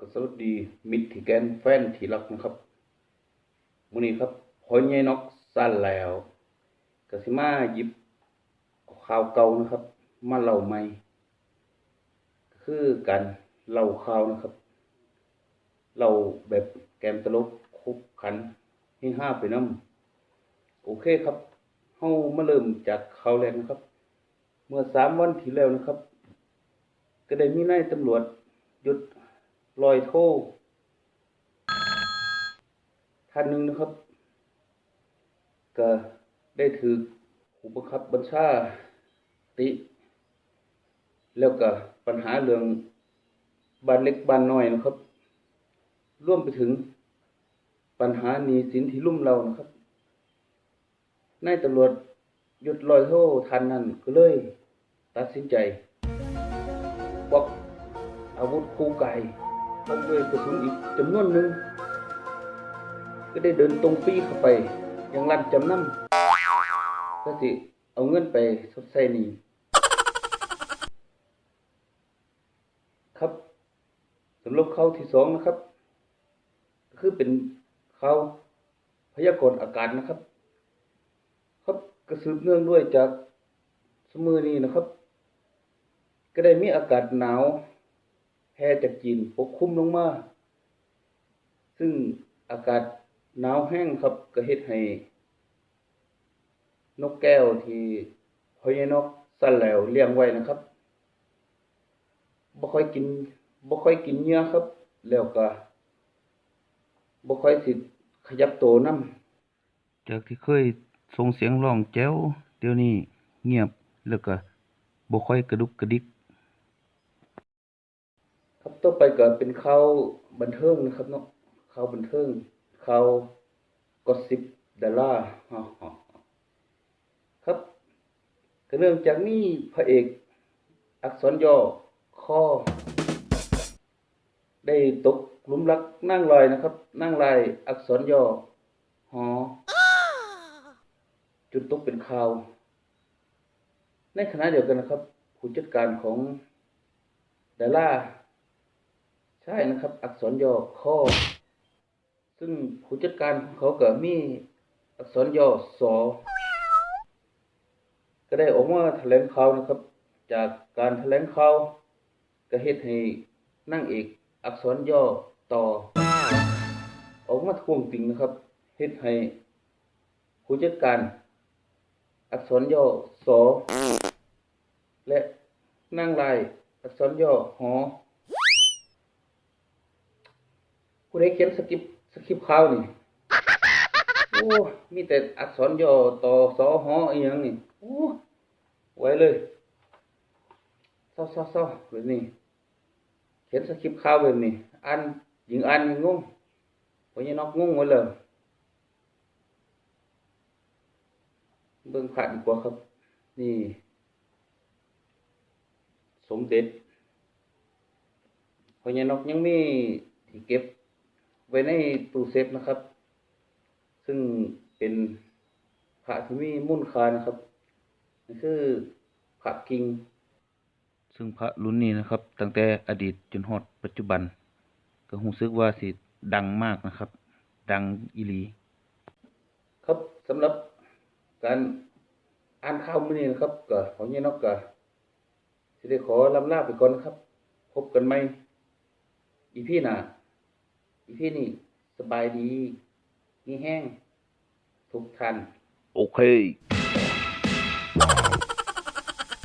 ก็สวัสดีมิตรที่แกนแฟนที่รักนะครับมื้อนี้ครับพอใหญ่นกสั้นแล้วก็สิมาหยิบข่าวเก่านะครับ มาเล่าใหม่คือการเล่าข่าวนะครับเล่าแบบแกมตลกคบขันให้ห้าไปนํโอเคครับเฮามาเริ่มจากข่าวแรกนะครับ เมื่อสามวันที่แล้วนะครับ ก็ได้มีนายตำรวจหยุด ลอยโทท่านหนึ่งนะครับ ก็ได้ถือผู้บังคับบัญชาติ แล้วก็ปัญหาเรื่องบ้านเล็กบ้านน้อยนะครับ ร่วมไปถึงปัญหาหนี้สินที่ลุ่มเรานะครับนายตำรวจหยุดลอยโททันนั้นก็เลย ตัดสินใจควักอาวุธคู่กายพร้อมด้วยกระสุนอีกจำนวนหนึ่งก็ได้เดินตรงปีเข้าไป ยังรันจำนำก็สิเอาเงินไปชดใช้หนี้ครับสำหรับข้าที่สองนะครับ คือเป็นข้าพยากรณ์อากาศนะครับ ครับกระสืบเนื่องด้วยจากสมือนี้นะครับ ก็ได้มีอากาศหนาว แผ่จากจีนปกคลุมลงมา ซึ่งอากาศหนาวแห้งครับก็เฮ็ดให้ นกแก้วที่พอยนกสั่นแล้วเลี้ยงไว้นะครับบ่ค่อยกินบ่ค่อยกินเหยื่อครับ แล้วก็บ่ค่อยสิขยับโตวนำจากที่เคยส่งเสียงร้องแจ้วเดี๋ยวนี้เงียบแล้วก็บ่ค่อยกระดุกกระดิก ครับต่อไปก็เป็นข่าวบันเทิงนะครับเนาะข่าวบันเทิงข่าวกอสซิปดาราฮ่าครับก็เนื่องจากนี้พระเอกอักษรย่อคอได้ตกลุมรักนั่งลอยนะครับ นั่งลายอักษรย่อหอจนตกเป็นข่าว ในขณะเดียวกันนะครับ ผู้จัดการของดารา ใช่นะครับ อักษรย่อข้อ ซึ่งผู้จัดการของเขาก็มีอักษรย่อสอก็ได้ออกมาแถลงข่าวนะครับ จากการแถลงข่าวก็เฮ็ดให้นั่งเอกอักษรย่อต่อ ออกมาทวงติงนะครับเฮ็ดให้ผู้จัดการอักษรย่อสอและนั่งลายอักษรย่อหอ ผู้ใดเขียนสคริปต์สคริปต์ข่าวนี่โอ้มีแต่อักษรย่อต่อสอหออีหยังนี่โอ้ไว้เลยเศร้าเศร้าเศร้าแบบนี้เขียนสคริปต์ข่าวแบบนี้อ่านยิงอ่านงงพอยังนอกงงหมดเลยเบิ่งผ่านดีกว่าครับ นี่ สมเด็จพญานกยังมีที่เก็บ ไว้ในตู้เซฟนะครับ ซึ่งเป็นพระที่มีมูลค่านะครับนี่คือพระกิ่งซึ่งพระรุ่นนี้นะครับ ตั้งแต่อดีตจนฮอดปัจจุบัน ก็รู้สึกว่าสิดังมากนะครับ ดังอีหลี ครับสำหรับการอ่านข่าวมื้อนี้นะครับก็ขอเงี้ยนอกก็สิได้ขอลำลาไปก่อนนะครับ พบกันใหม่อีพี่หน้าอี พี่นี่ สบายดี มีแห้ง ทุกท่านโอเค